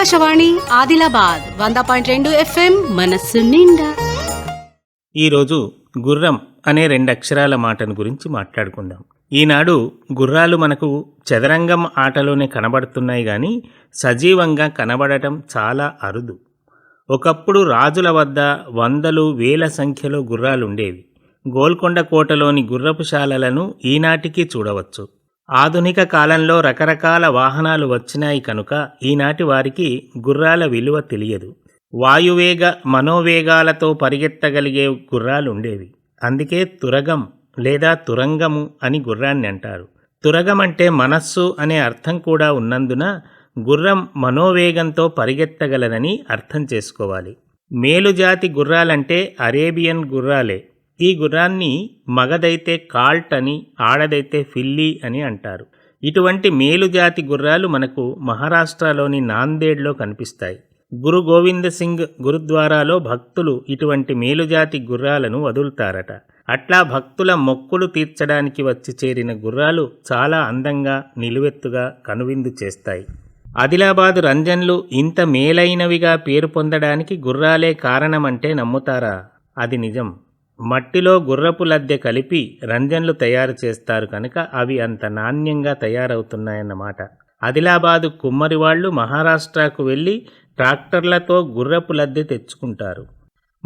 ఆకాశవాణి ఆదిలాబాద్ వంద పాయింట్ రెండు ఎఫ్ఎం మనస్సు నిండా. ఈరోజు గుర్రం అనే రెండు అక్షరాల మాటను గురించి మాట్లాడుకుందాం. ఈనాడు గుర్రాలు మనకు చదరంగం ఆటలోనే కనబడుతున్నాయి కానీ సజీవంగా కనబడటం చాలా అరుదు. ఒకప్పుడు రాజుల వద్ద వందలు వేల సంఖ్యలో గుర్రాలు ఉండేవి గోల్కొండ కోటలోని గుర్రపు శాలలను ఈనాటికి చూడవచ్చు. ఆధునిక కాలంలో రకరకాల వాహనాలు వచ్చినాయి కనుక ఈనాటి వారికి గుర్రాల విలువ తెలియదు. వాయువేగ మనోవేగాలతో పరిగెత్తగలిగే గుర్రాలు ఉండేవి అందుకే తురగం లేదా తురంగము అని గుర్రాన్ని అంటారు. తురగం అంటే మనస్సు అనే అర్థం కూడా ఉన్నందున గుర్రం మనోవేగంతో పరిగెత్తగలదని అర్థం చేసుకోవాలి. మేలుజాతి గుర్రాలంటే అరేబియన్ గుర్రాలే. ఈ గుర్రాన్ని మగదైతే కాల్ట్ అని ఆడదైతే ఫిల్లీ అని అంటారు. ఇటువంటి మేలుజాతి గుర్రాలు మనకు మహారాష్ట్రలోని నాందేడ్లో కనిపిస్తాయి. గురు గోవింద్ సింగ్ గురుద్వారాలో భక్తులు ఇటువంటి మేలుజాతి గుర్రాలను వదులుతారట. అట్లా భక్తుల మొక్కులు తీర్చడానికి వచ్చి చేరిన గుర్రాలు చాలా అందంగా నిలువెత్తుగా కనువిందు చేస్తాయి. ఆదిలాబాదు రంజన్లు ఇంత మేలైనవిగా పేరు పొందడానికి గుర్రాలే కారణమంటే నమ్ముతారా? అది నిజం. మట్టిలో గుర్రపు లద్దె కలిపి రంజన్లు తయారు చేస్తారు కనుక అవి అంత నాణ్యంగా తయారవుతున్నాయన్నమాట. ఆదిలాబాదు కుమ్మరి వాళ్ళు మహారాష్ట్రకు వెళ్ళి ట్రాక్టర్లతో గుర్రపు లద్దె తెచ్చుకుంటారు.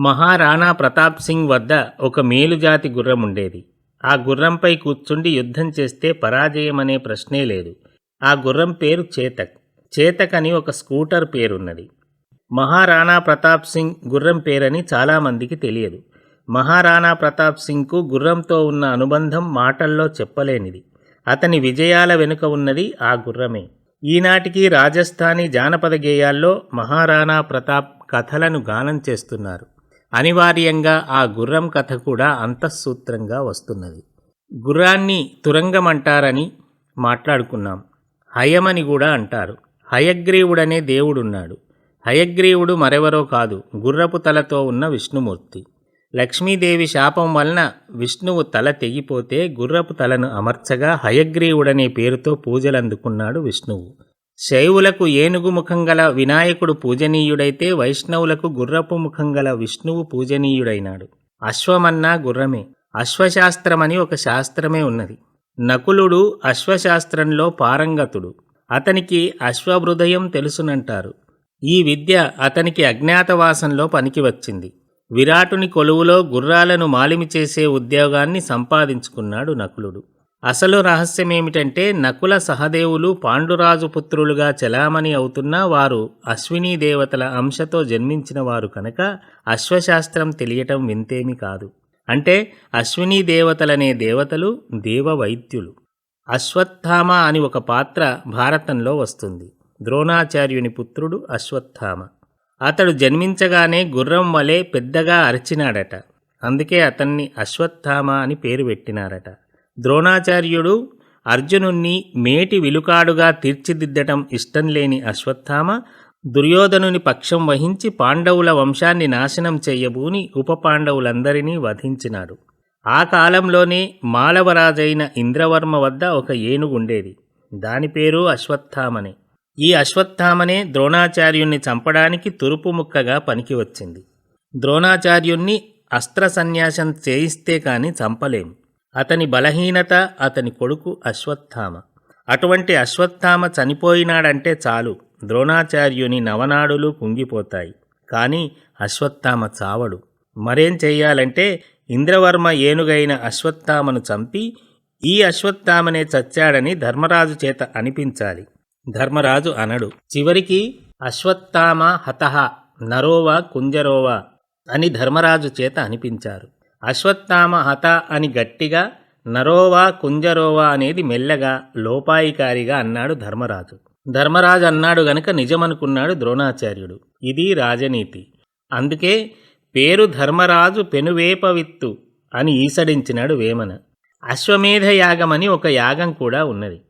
మహారాణా ప్రతాప్ సింగ్ వద్ద ఒక మేలుజాతి గుర్రం ఉండేది. ఆ గుర్రంపై కూర్చుండి యుద్ధం చేస్తే పరాజయం అనే ప్రశ్నే లేదు. ఆ గుర్రం పేరు చేతక్. చేతక్ అని ఒక స్కూటర్ పేరున్నది. మహారాణా ప్రతాప్ సింగ్ గుర్రం పేరని చాలామందికి తెలియదు. మహారాణా ప్రతాప్ సింగ్కు గుర్రంతో ఉన్న అనుబంధం మాటల్లో చెప్పలేనిది. అతని విజయాల వెనుక ఉన్నది ఆ గుర్రమే. ఈనాటికి రాజస్థానీ జానపద గేయాల్లో మహారాణా ప్రతాప్ కథలను గానం చేస్తున్నారు. అనివార్యంగా ఆ గుర్రం కథ కూడా అంతఃసూత్రంగా వస్తున్నది. గుర్రాన్ని తురంగమంటారని మాట్లాడుకున్నాం. హయమని కూడా అంటారు. హయగ్రీవుడనే దేవుడున్నాడు. హయగ్రీవుడు మరెవరో కాదు గుర్రపు తలతో ఉన్న విష్ణుమూర్తి. లక్ష్మీదేవి శాపం వలన విష్ణువు తల తెగిపోతే గుర్రపు తలను అమర్చగా హయగ్రీవుడనే పేరుతో పూజలందుకున్నాడు విష్ణువు. శైవులకు ఏనుగు ముఖం గల వినాయకుడు పూజనీయుడైతే వైష్ణవులకు గుర్రపు ముఖం గల విష్ణువు పూజనీయుడైనాడు. అశ్వమన్నా గుర్రమే. అశ్వశాస్త్రమని ఒక శాస్త్రమే ఉన్నది. నకులుడు అశ్వశాస్త్రంలో పారంగతుడు. అతనికి అశ్వహృదయం తెలుసునంటారు. ఈ విద్య అతనికి అజ్ఞాతవాసంలో పనికి వచ్చింది విరాటుని కొలువులో గుర్రాలను మాలిమి చేసే ఉద్యోగాన్ని సంపాదించుకున్నాడు నకులుడు. అసలు రహస్యమేమిటంటే నకుల సహదేవులు పాండురాజు పుత్రులుగా చలామణి అవుతున్నా వారు అశ్వినీ దేవతల అంశతో జన్మించిన వారు కనుక అశ్వశాస్త్రం తెలియటం వింతేమి కాదు. అంటే అశ్వినీ దేవతలనే దేవతలు దేవవైద్యులు. అశ్వత్థామ అని ఒక పాత్ర భారతంలో వస్తుంది. ద్రోణాచార్యుని పుత్రుడు అశ్వత్థామ. అతడు జన్మించగానే గుర్రం వలె పెద్దగా అరిచినాడట. అందుకే అతన్ని అశ్వత్థామ అని పేరు పెట్టినారట. ద్రోణాచార్యుడు అర్జునుణ్ణి మేటి విలుకాడుగా తీర్చిదిద్దటం ఇష్టం లేని అశ్వత్థామ దుర్యోధనుని పక్షం వహించి పాండవుల వంశాన్ని నాశనం చెయ్యబూని ఉప పాండవులందరినీ వధించినాడు. ఆ కాలంలోనే మాలవరాజైన ఇంద్రవర్మ వద్ద ఒక ఏనుగుండేది. దాని పేరు అశ్వత్థామనే. ఈ అశ్వత్థామనే ద్రోణాచార్యుణ్ణి చంపడానికి తురుపు ముక్కగా పనికి వచ్చింది ద్రోణాచార్యుణ్ణి అస్త్ర సన్యాసం చేయిస్తే కాని చంపలేం. అతని బలహీనత అతని కొడుకు అశ్వత్థామ. అటువంటి అశ్వత్థామ చనిపోయినాడంటే చాలు. ద్రోణాచార్యుని నవనాడులు కుంగిపోతాయి. కానీ అశ్వత్థామ చావడు. మరేం చెయ్యాలంటే ఇంద్రవర్మ ఏనుగైన అశ్వత్థామను చంపి ఈ అశ్వత్థామనే చచ్చాడని ధర్మరాజు చేత అనిపించాలి. ధర్మరాజు అనడు. చివరికి అశ్వత్థామ హతహ నరోవా కుంజరోవా అని ధర్మరాజు చేత అనిపించారు. అశ్వత్థామ హత అని గట్టిగా నరోవా కుంజరోవా అనేది మెల్లగా లోపాయికారిగా అన్నాడు ధర్మరాజు. ధర్మరాజు అన్నాడు గనక నిజమనుకున్నాడు ద్రోణాచార్యుడు. ఇది రాజనీతి. అందుకే పేరు ధర్మరాజు పెనువేపవిత్తు అని ఈసడించినాడు వేమన. అశ్వమేధ యాగమని ఒక యాగం కూడా ఉన్నది.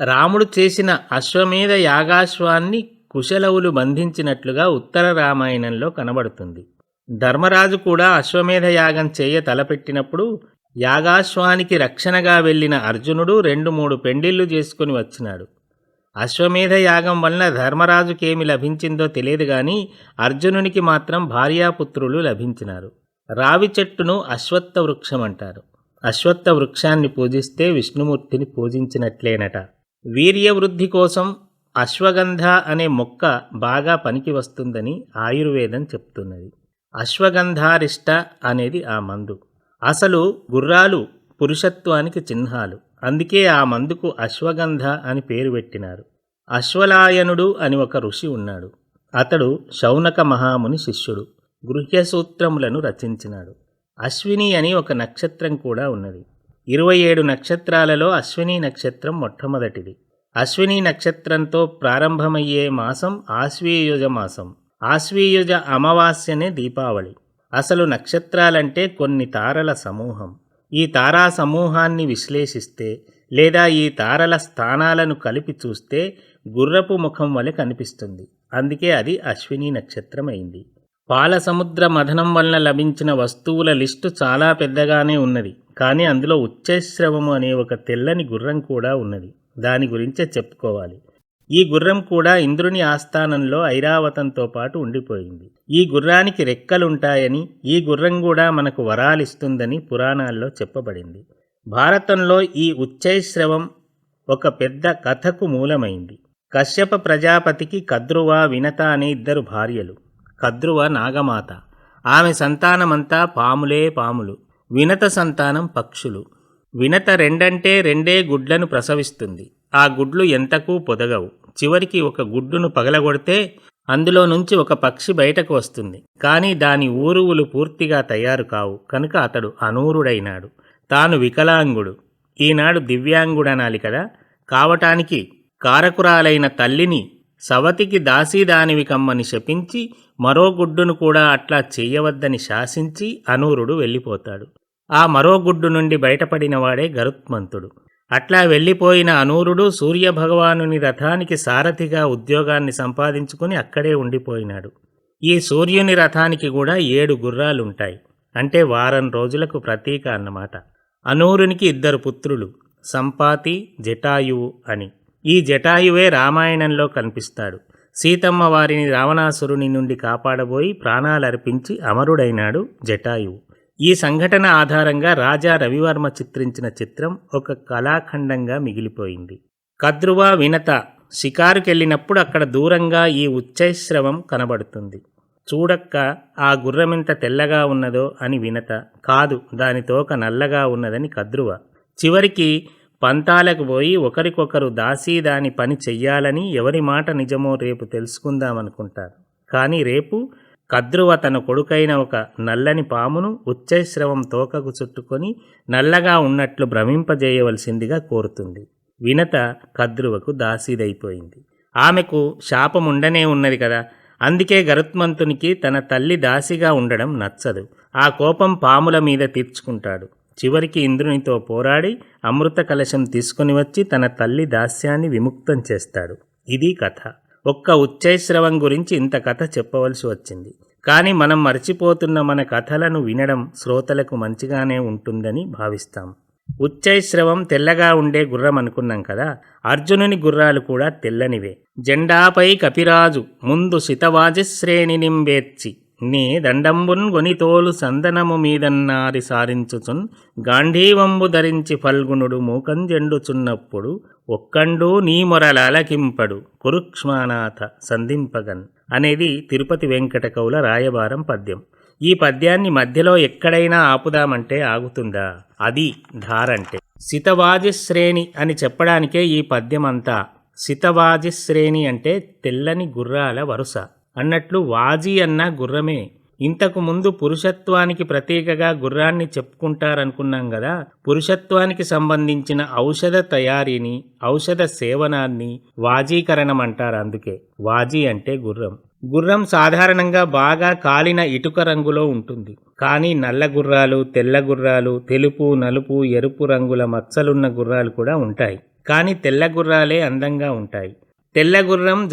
రాముడు చేసిన అశ్వమేధ యాగాశ్వాన్ని కుశలవులు బంధించినట్లుగా ఉత్తర రామాయణంలో కనబడుతుంది. ధర్మరాజు కూడా అశ్వమేధ యాగం చేయ తలపెట్టినప్పుడు యాగాశ్వానికి రక్షణగా వెళ్ళిన అర్జునుడు రెండు మూడు పెండిళ్ళు చేసుకుని వచ్చినాడు. అశ్వమేధ యాగం వలన ధర్మరాజుకేమి లభించిందో తెలియదు గాని అర్జునునికి మాత్రం భార్యాపుత్రులు లభించినారు. రావి చెట్టును అశ్వత్థ వృక్షం అంటారు. అశ్వత్థ వృక్షాన్ని పూజిస్తే విష్ణుమూర్తిని పూజించినట్లేనట. వీర్యవృద్ధి కోసం అశ్వగంధ అనే మొక్క బాగా పనికి వస్తుందని ఆయుర్వేదం చెప్తున్నది. అశ్వగంధారిష్ట అనేది ఆ మందు. అసలు గుర్రాలు పురుషత్వానికి చిహ్నాలు. అందుకే ఆ మందుకు అశ్వగంధ అని పేరు పెట్టినారు. అశ్వలాయనుడు అని ఒక ఋషి ఉన్నాడు. అతడు శౌనక మహాముని శిష్యుడు. గృహ్యసూత్రములను రచించినాడు. అశ్విని అని ఒక నక్షత్రం కూడా ఉన్నది. ఇరవై ఏడు నక్షత్రాలలో అశ్విని నక్షత్రం మొట్టమొదటిది. అశ్విని నక్షత్రంతో ప్రారంభమయ్యే మాసం ఆశ్వీయుజ మాసం. ఆశ్వీయుజ అమావాస్యనే దీపావళి. అసలు నక్షత్రాలంటే కొన్ని తారల సమూహం. ఈ తారా సమూహాన్ని విశ్లేషిస్తే లేదా ఈ తారల స్థానాలను కలిపి చూస్తే గుర్రపు ముఖం వలె కనిపిస్తుంది. అందుకే అది అశ్విని నక్షత్రం అయింది పాలసముద్ర మథనం వలన లభించిన వస్తువుల లిస్టు చాలా పెద్దగానే ఉన్నది. కానీ అందులో ఉచ్చశ్రవము అనే ఒక తెల్లని గుర్రం కూడా ఉన్నది. దాని గురించే చెప్పుకోవాలి. ఈ గుర్రం కూడా ఇంద్రుని ఆస్థానంలో ఐరావతంతో పాటు ఉండిపోయింది. ఈ గుర్రానికి రెక్కలుంటాయని ఈ గుర్రం కూడా మనకు వరాలిస్తుందని పురాణాల్లో చెప్పబడింది. భారతంలో ఈ ఉచ్చైశ్రవం ఒక పెద్ద కథకు మూలమైంది. కశ్యప ప్రజాపతికి కద్రువ వినత అనే ఇద్దరు భార్యలు. కద్రువ నాగమాత. ఆమె సంతానమంతా పాములే పాములు. వినత సంతానం పక్షులు. వినత రెండంటే రెండే గుడ్లను ప్రసవిస్తుంది. ఆ గుడ్లు ఎంతకు పొదగవు. చివరికి ఒక గుడ్డును పగలగొడితే అందులో నుంచి ఒక పక్షి బయటకు వస్తుంది. కానీ దాని ఊరువులు పూర్తిగా తయారు కావు. కనుక అతడు అనూరుడైనాడు. తాను వికలాంగుడు. ఈనాడు దివ్యాంగుడనాలి కదా. కావటానికి కారకురాలైన తల్లిని సవతికి దాసీదానివి కమ్మని శపించి మరో గుడ్డును కూడా అట్లా చేయవద్దని శాసించి అనూరుడు వెళ్ళిపోతాడు. ఆ మరో గుడ్డు నుండి బయటపడినవాడే గరుత్మంతుడు. అట్లా వెళ్ళిపోయిన అనూరుడు సూర్యభగవానుని రథానికి సారథిగా ఉద్యోగాన్ని సంపాదించుకుని అక్కడే ఉండిపోయినాడు. ఈ సూర్యుని రథానికి కూడా ఏడు గుర్రాలుంటాయి. అంటే వారం రోజులకు ప్రతీక అన్నమాట. అనూరునికి ఇద్దరు పుత్రులు సంపాతి జటాయువు అని. ఈ జటాయువే రామాయణంలో కనిపిస్తాడు. సీతమ్మ వారిని రావణాసురుని నుండి కాపాడబోయి ప్రాణాలర్పించి అమరుడైనాడు జటాయువు. ఈ సంఘటన ఆధారంగా రాజా రవివర్మ చిత్రించిన చిత్రం ఒక కళాఖండంగా మిగిలిపోయింది. కద్రువ వినత షికారుకెళ్ళినప్పుడు అక్కడ దూరంగా ఈ ఉచ్చైశ్రవం కనబడుతుంది. చూడక్క ఆ గుర్రమెంత తెల్లగా ఉన్నదో అని వినత కాదు దాని తోక నల్లగా ఉన్నదని కద్రువ. చివరికి పంతాలకు పోయి ఒకరికొకరు దాసీ దాని పని చెయ్యాలని ఎవరి మాట నిజమో రేపు తెలుసుకుందామనుకుంటారు. కానీ రేపు కద్రువ తన కొడుకైన ఒక నల్లని పామును ఉచ్చైశ్రవం తోకకు చుట్టుకొని నల్లగా ఉన్నట్లు భ్రమింపజేయవలసిందిగా కోరుతుంది. వినత కద్రువకు దాసీదైపోయింది. ఆమెకు శాపముండనే ఉన్నది కదా. అందుకే గరుత్మంతునికి తన తల్లి దాసిగా ఉండడం నచ్చదు. ఆ కోపం పాముల మీద తీర్చుకుంటాడు. చివరికి ఇంద్రునితో పోరాడి అమృత కలశం తీసుకుని వచ్చి తన తల్లి దాస్యాన్ని విముక్తం చేస్తాడు. ఇది కథ. ఒక్క ఉచ్చైశ్రవం గురించి ఇంత కథ చెప్పవలసి వచ్చింది. కానీ మనం మర్చిపోతున్న మన కథలను వినడం శ్రోతలకు మంచిగానే ఉంటుందని భావిస్తాం. ఉచ్చైశ్రవం తెల్లగా ఉండే గుర్రం అనుకున్నాం కదా? అర్జునుని గుర్రాలు కూడా తెల్లనివే. జెండాపై కపిరాజు ముందు శితవాజశ్రేణి నింబేర్చి నీ దండంబున్ గొనితోలు సందనము మీదన్నారి సారించుచున్ గాంధీవంబు ధరించి ఫల్గుణుడు మూకంజెండుచున్నప్పుడు ఒక్కండు నీ మొరలకింపడు కురుక్ష్మానాథ సంధింపగన్ అనేది తిరుపతి వెంకట కవుల రాయబారం పద్యం. ఈ పద్యాన్ని మధ్యలో ఎక్కడైనా ఆపుదామంటే ఆగుతుందా? అది ధారంటే. శితవాజిశ్రేణి అని చెప్పడానికే ఈ పద్యం అంతా శితవాజిశ్రేణి అంటే తెల్లని గుర్రాల వరుస. అన్నట్లు వాజీ అన్న గుర్రమే. ఇంతకు ముందు పురుషత్వానికి ప్రతీకగా గుర్రాన్ని చెప్పుకుంటారనుకున్నాం కదా పురుషత్వానికి సంబంధించిన ఔషధ తయారీని ఔషధ సేవనాన్ని వాజీకరణం అంటారు అందుకే. వాజీ అంటే గుర్రం. గుర్రం సాధారణంగా బాగా కాలిన ఇటుక రంగులో ఉంటుంది. కానీ నల్ల గుర్రాలు తెల్ల గుర్రాలు తెలుపు నలుపు ఎరుపు రంగుల మచ్చలున్న గుర్రాలు కూడా ఉంటాయి. కానీ తెల్ల గుర్రాలే అందంగా ఉంటాయి. తెల్ల గుర్రం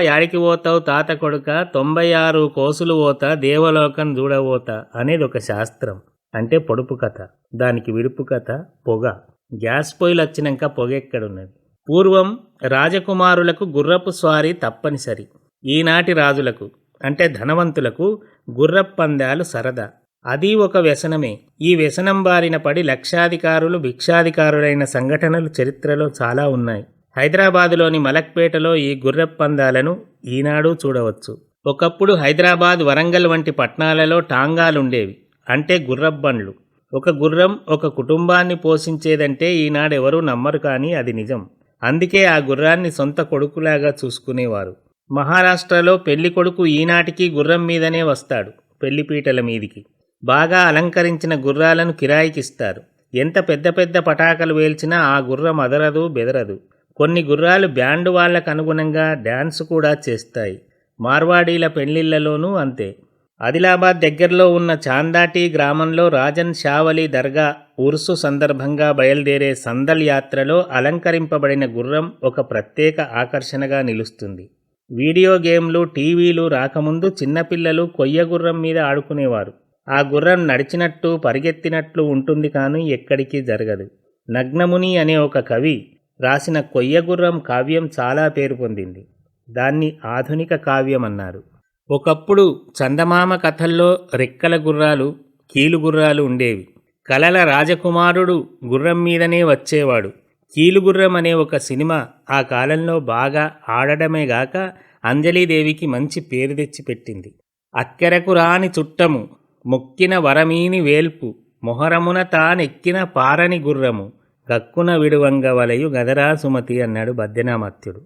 యాడికి పోతావు తాత కొడుక తొంభై ఆరు కోసులు పోత దేవలోకం చూడబోత అనేది ఒక శాస్త్రం. అంటే పొడుపు కథ. దానికి విడుపు కథ పొగ. గ్యాస్ పొయ్యిలు వచ్చినాక పొగ ఎక్కడున్నది? పూర్వం రాజకుమారులకు గుర్రపు స్వారీ తప్పనిసరి. ఈనాటి రాజులకు అంటే ధనవంతులకు గుర్రపందాలు సరదా. అది ఒక వ్యసనమే. ఈ వ్యసనం బారిన పడి లక్షాధికారులు భిక్షాధికారులైన సంఘటనలు చరిత్రలో చాలా ఉన్నాయి. హైదరాబాదులోని మలక్పేటలో ఈ గుర్రపు పందాలను ఈనాడు చూడవచ్చు. ఒకప్పుడు హైదరాబాద్ వరంగల్ వంటి పట్టణాలలో టాంగాలుండేవి. అంటే గుర్రపు బండ్లు ఒక గుర్రం ఒక కుటుంబాన్ని పోషించేదంటే ఈనాడెవరూ నమ్మరు కానీ అది నిజం. అందుకే ఆ గుర్రాన్ని సొంత కొడుకులాగా చూసుకునేవారు. మహారాష్ట్రలో పెళ్ళి కొడుకు ఈనాటికి గుర్రం మీదనే వస్తాడు పెళ్ళిపీటల మీదికి. బాగా అలంకరించిన గుర్రాలను కిరాయికిస్తారు. ఎంత పెద్ద పెద్ద పటాకలు వేల్చినా ఆ గుర్రం అదరదు బెదరదు. కొన్ని గుర్రాలు బ్యాండ్ వాళ్ళకు అనుగుణంగా డ్యాన్స్ కూడా చేస్తాయి. మార్వాడీల పెళ్ళిళ్ళలోనూ అంతే. ఆదిలాబాద్ దగ్గరలో ఉన్న చాందాటి గ్రామంలో రాజన్ షావలి దర్గా ఉరుసు సందర్భంగా బయలుదేరే సందల్ యాత్రలో అలంకరింపబడిన గుర్రం ఒక ప్రత్యేక ఆకర్షణగా నిలుస్తుంది. వీడియో గేమ్లు టీవీలు రాకముందు చిన్నపిల్లలు కొయ్య గుర్రం మీద ఆడుకునేవారు. ఆ గుర్రం నడిచినట్టు పరిగెత్తినట్లు ఉంటుంది కానీ ఎక్కడికి జరగదు. నగ్నముని అనే ఒక కవి రాసిన కొయ్యగుర్రం కావ్యం చాలా పేరు పొందింది. దాన్ని ఆధునిక కావ్యం అన్నారు. ఒకప్పుడు చందమామ కథల్లో రెక్కల గుర్రాలు కీలుగుర్రాలు ఉండేవి. కలల రాజకుమారుడు గుర్రం మీదనే వచ్చేవాడు. కీలుగుర్రం అనే ఒక సినిమా ఆ కాలంలో బాగా ఆడడమే గాక అంజలీదేవికి మంచి పేరు తెచ్చిపెట్టింది అక్కెరకు రాని చుట్టము మొక్కిన వరమీని వేల్పు మొహరమున తానెక్కిన పారని గుర్రము గక్కున విడువంగ వలయు గదరా సుమతి అన్నాడు బద్దెనామత్యుడు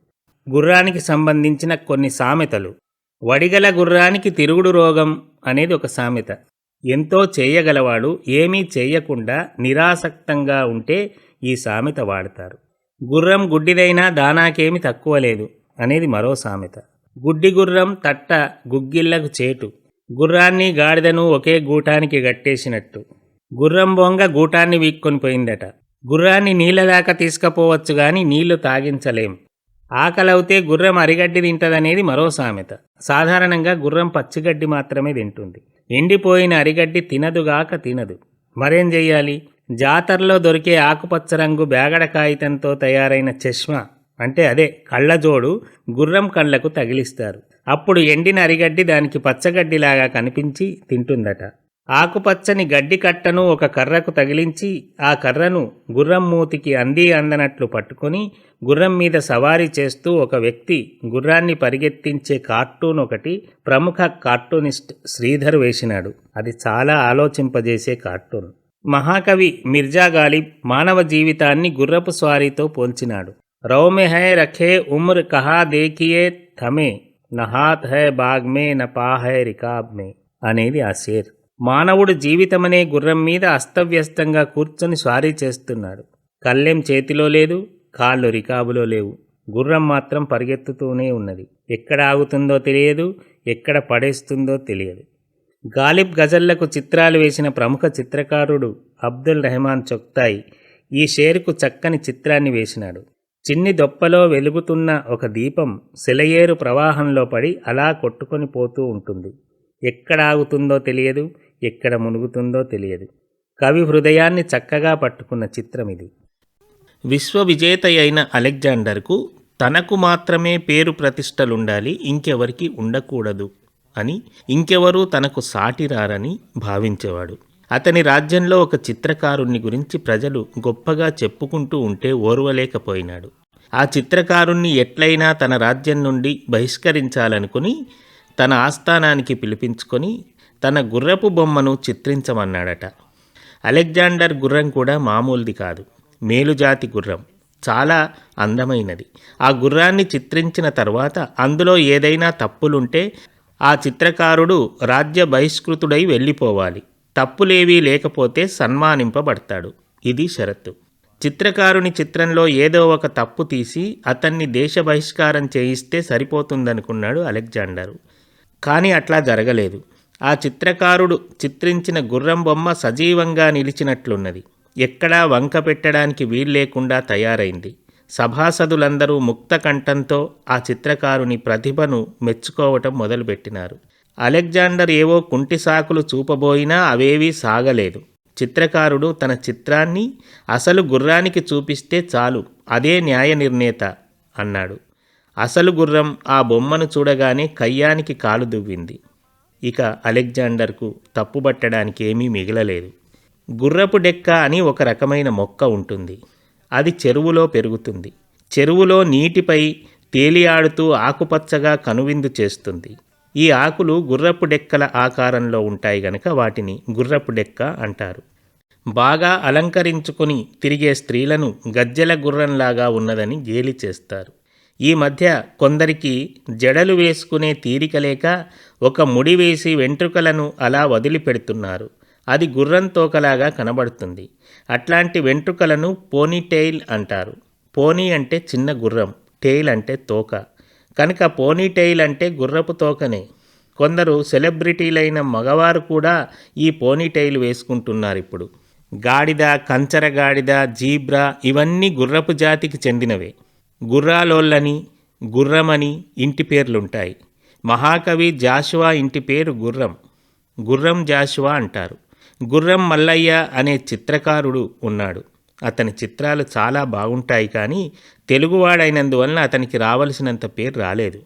గుర్రానికి సంబంధించిన కొన్ని సామెతలు. వడిగల గుర్రానికి తిరుగుడు రోగం అనేది ఒక సామెత. ఎంతో చేయగలవాడు ఏమీ చేయకుండా నిరాసక్తంగా ఉంటే ఈ సామెత వాడతారు. గుర్రం గుడ్డిదైనా దానాకేమి తక్కువ లేదు అనేది మరో సామెత. గుడ్డి గుర్రం తట్ట గుగ్గిళ్ళకు చేటు. గుర్రాన్ని గాడిదను ఒకే గూటానికి గట్టేసినట్టు. గుర్రం బొంగ గూటాన్ని వీక్కొని పోయిందట. గుర్రాన్ని నీళ్ళ దాకా తీసుకపోవచ్చు కానీ నీళ్ళు తాగించలేం. ఆకలవుతే గుర్రం అరిగడ్డి తింటదనేది మరో సామెత. సాధారణంగా గుర్రం పచ్చిగడ్డి మాత్రమే తింటుంది. ఎండిపోయిన అరిగడ్డి తినదుగాక తినదు. మరేం చెయ్యాలి జాతరలో దొరికే ఆకుపచ్చ రంగు బేగడ కాగితంతో తయారైన చష్మా. అంటే అదే కళ్ళజోడు గుర్రం కళ్ళకు తగిలిస్తారు. అప్పుడు ఎండిన అరిగడ్డి దానికి పచ్చగడ్డిలాగా కనిపించి తింటుందట. ఆకుపచ్చని గడ్డి కట్టను ఒక కర్రకు తగిలించి ఆ కర్రను గుర్రం మూతికి అంది అందనట్లు పట్టుకొని గుర్రం మీద సవారీ చేస్తూ ఒక వ్యక్తి గుర్రాన్ని పరిగెత్తించే కార్టూన్ ఒకటి ప్రముఖ కార్టూనిస్ట్ శ్రీధర్ వేసినాడు. అది చాలా ఆలోచింపజేసే కార్టూన్. మహాకవి మిర్జా గాలిబ్ మానవ జీవితాన్ని గుర్రపు స్వారీతో పోల్చినాడు. రౌమె హై రఖే ఉమ్ర్ కహా దేకియే థమే నహాత్ హై బాగ్ మే నపా హై రికాబ్ మే అనేది ఆ షేర్. మానవుడు జీవితమనే గుర్రం మీద అస్తవ్యస్తంగా కూర్చొని స్వారీ చేస్తున్నాడు. కళ్ళెం చేతిలో లేదు కాళ్ళు రికాబులో లేవు. గుర్రం మాత్రం పరిగెత్తుతూనే ఉన్నది. ఎక్కడ ఆగుతుందో తెలియదు ఎక్కడ పడేస్తుందో తెలియదు. గాలిబ్ గజల్లకు చిత్రాలు వేసిన ప్రముఖ చిత్రకారుడు అబ్దుల్ రెహమాన్ చొక్తాయి ఈ షేరుకు చక్కని చిత్రాన్ని వేసినాడు. చిన్ని దొప్పలో వెలుగుతున్న ఒక దీపం సెలయేరు ప్రవాహంలో పడి అలా కొట్టుకొని పోతూ ఉంటుంది. ఎక్కడ ఆగుతుందో తెలియదు ఎక్కడ మునుగుతుందో తెలియదు. కవి హృదయాన్ని చక్కగా పట్టుకున్న చిత్రం ఇది. విశ్వవిజేత అయిన అలెగ్జాండర్కు తనకు మాత్రమే పేరు ప్రతిష్టలుండాలి ఇంకెవరికి ఉండకూడదు అని ఇంకెవరూ తనకు సాటి రారని భావించేవాడు. అతని రాజ్యంలో ఒక చిత్రకారుణ్ణి గురించి ప్రజలు గొప్పగా చెప్పుకుంటూ ఉంటే ఓర్వలేకపోయినాడు. ఆ చిత్రకారుణ్ణి ఎట్లయినా తన రాజ్యం నుండి బహిష్కరించాలనుకుని తన ఆస్థానానికి పిలిపించుకొని తన గుర్రపు బొమ్మను చిత్రించమన్నాడట. అలెగ్జాండర్ గుర్రం కూడా మామూలుది కాదు. మేలుజాతి గుర్రం. చాలా అందమైనది. ఆ గుర్రాన్ని చిత్రించిన తర్వాత అందులో ఏదైనా తప్పులుంటే ఆ చిత్రకారుడు రాజ్య బహిష్కృతుడై వెళ్ళిపోవాలి. తప్పులేవీ లేకపోతే సన్మానింపబడతాడు. ఇది షరతు. చిత్రకారుని చిత్రంలో ఏదో ఒక తప్పు తీసి అతన్ని దేశ బహిష్కారం చేయిస్తే సరిపోతుందనుకున్నాడు అలెగ్జాండరు. కానీ అట్లా జరగలేదు. ఆ చిత్రకారుడు చిత్రించిన గుర్రం బొమ్మ సజీవంగా నిలిచినట్లున్నది. ఎక్కడా వంక పెట్టడానికి వీల్లేకుండా తయారైంది. సభాసదులందరూ ముక్త కంఠంతో ఆ చిత్రకారుని ప్రతిభను మెచ్చుకోవటం మొదలుపెట్టినారు. అలెగ్జాండర్ ఏవో కుంటి సాకులు చూపబోయినా అవేవీ సాగలేదు. చిత్రకారుడు తన చిత్రాన్ని అసలు గుర్రానికి చూపిస్తే చాలు అదే న్యాయ నిర్ణేత అన్నాడు. అసలు గుర్రం ఆ బొమ్మను చూడగానే కయ్యానికి కాలు దువ్వింది. ఇక అలెగ్జాండర్కు తప్పుబట్టడానికి ఏమీ మిగలలేదు. గుర్రపు డెక్క అని ఒక రకమైన మొక్క ఉంటుంది. అది చెరువులో పెరుగుతుంది. చెరువులో నీటిపై తేలియాడుతూ ఆకుపచ్చగా కనువిందు చేస్తుంది. ఈ ఆకులు గుర్రపు డెక్కల ఆకారంలో ఉంటాయి గనక వాటిని గుర్రపు డెక్క అంటారు. బాగా అలంకరించుకొని తిరిగే స్త్రీలను గజ్జెల గుర్రంలాగా ఉన్నదని గేలి చేస్తారు. ఈ మధ్య కొందరికి జడలు వేసుకునే తీరిక లేక ఒక ముడి వేసి వెంట్రుకలను అలా వదిలిపెడుతున్నారు. అది గుర్రం తోకలాగా కనబడుతుంది. అట్లాంటి వెంట్రుకలను పోనీ టెయిల్ అంటారు. పోనీ అంటే చిన్న గుర్రం టెయిల్ అంటే తోక. కనుక పోనీ టెయిల్ అంటే గుర్రపు తోకనే. కొందరు సెలబ్రిటీలైన మగవారు కూడా ఈ పోనీటెయిల్ వేసుకుంటున్నారు ఇప్పుడు. గాడిద కంచర గాడిద జీబ్రా ఇవన్నీ గుర్రపు జాతికి చెందినవే. గుర్రాలోళ్ళని గుర్రమని ఇంటి పేర్లుంటాయి. మహాకవి జాషువా ఇంటి పేరు గుర్రం. గుర్రం జాషువా అంటారు. గుర్రం మల్లయ్య అనే చిత్రకారుడు ఉన్నాడు. అతని చిత్రాలు చాలా బాగుంటాయి కానీ తెలుగువాడైనందువలన అతనికి రావలసినంత పేరు రాలేదు.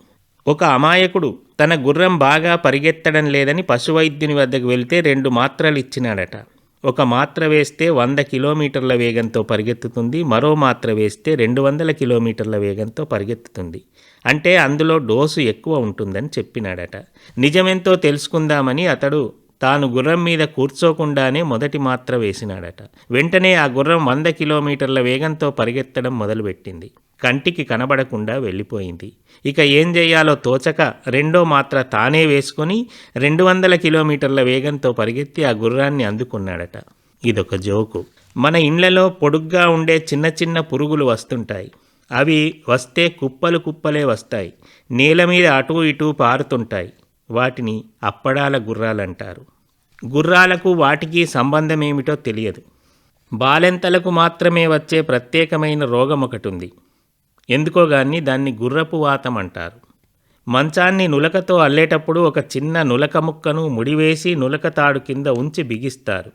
ఒక అమాయకుడు తన గుర్రం బాగా పరిగెత్తడం లేదని పశువైద్యుని వద్దకు వెళ్తే రెండు మాత్రలు ఇచ్చినాడట ఒక మాత్ర వేస్తే వంద కిలోమీటర్ల వేగంతో పరిగెత్తుతుంది మరో మాత్ర వేస్తే రెండు వందల కిలోమీటర్ల వేగంతో పరిగెత్తుతుంది. అంటే అందులో డోసు ఎక్కువ ఉంటుందని చెప్పినాడట. నిజమెంతో తెలుసుకుందామని అతడు తాను గుర్రం మీద కూర్చోకుండానే మొదటి మాత్ర వేసినాడట. వెంటనే ఆ గుర్రం వంద కిలోమీటర్ల వేగంతో పరిగెత్తడం మొదలుపెట్టింది. కంటికి కనబడకుండా వెళ్ళిపోయింది. ఇక ఏం చేయాలో తోచక రెండో మాత్ర తానే వేసుకొని రెండు వందల కిలోమీటర్ల వేగంతో పరిగెత్తి ఆ గుర్రాన్ని అందుకున్నాడట. ఇదొక జోకు. మన ఇండ్లలో పొడుగ్గా ఉండే చిన్న చిన్న పురుగులు వస్తుంటాయి. అవి వస్తే కుప్పలు కుప్పలే వస్తాయి. నేల మీద అటు ఇటు పారుతుంటాయి. వాటిని అప్పడాల గుర్రాలంటారు. గుర్రాలకు వాటికి సంబంధమేమిటో తెలియదు. బాలెంతలకు మాత్రమే వచ్చే ప్రత్యేకమైన రోగం ఒకటి ఉంది ఎందుకో గాని దాన్ని గుర్రపు వాతం అంటారు. మంచాన్ని నులకతో అల్లేటప్పుడు ఒక చిన్న నులక ముక్కను ముడివేసి నులక తాడు కింద ఉంచి బిగిస్తారు.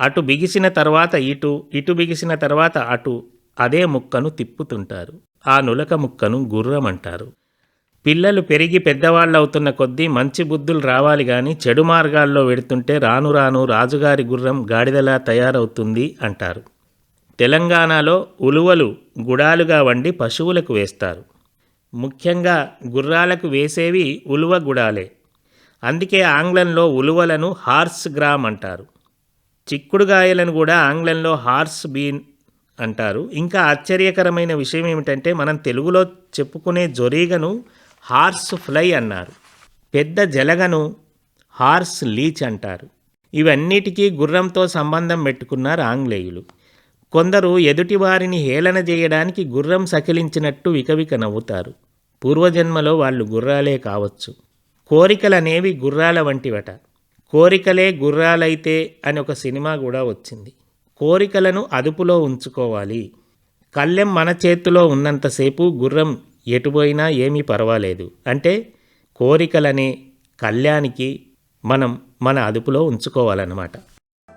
అటు బిగిసిన తర్వాత ఇటు ఇటు బిగిసిన తర్వాత అటు అదే ముక్కను తిప్పుతుంటారు. ఆ నులక ముక్కను గుర్రం అంటారు. పిల్లలు పెరిగి పెద్దవాళ్ళవుతున్న కొద్దీ మంచి బుద్ధులు రావాలి కానీ చెడు మార్గాల్లో వెడుతుంటే రాను రాను రాజుగారి గుర్రం గాడిదలా తయారవుతుంది అంటారు. తెలంగాణలో ఉలువలు గుడాలుగా వండి పశువులకు వేస్తారు. ముఖ్యంగా గుర్రాలకు వేసేవి ఉలువ గుడాలే. అందుకే ఆంగ్లంలో ఉలువలను హార్స్ గ్రామ్ అంటారు. చిక్కుడుగాయలను కూడా ఆంగ్లంలో హార్స్ బీన్ అంటారు. ఇంకా ఆశ్చర్యకరమైన విషయం ఏమిటంటే మనం తెలుగులో చెప్పుకునే జొరీగను హార్స్ ఫ్లై అన్నారు. పెద్ద జలగను హార్స్ లీచ్ అంటారు. ఇవన్నిటికీ గుర్రంతో సంబంధం పెట్టుకున్నారు ఆంగ్లేయులు. కొందరు ఎదుటివారిని హేళన చేయడానికి గుర్రం సకిలించినట్టు వికవిక నవ్వుతారు. పూర్వజన్మలో వాళ్ళు గుర్రాలే కావచ్చు. కోరికలనేవి గుర్రాల వంటివట. కోరికలే గుర్రాలైతే అని ఒక సినిమా కూడా వచ్చింది. కోరికలను అదుపులో ఉంచుకోవాలి. కళ్ళెం మన చేతిలో ఉన్నంతసేపు గుర్రం ఎటుపోయినా ఏమీ పర్వాలేదు. అంటే కోరికలనే కళ్యానికి మనం మన అదుపులో ఉంచుకోవాలన్నమాట.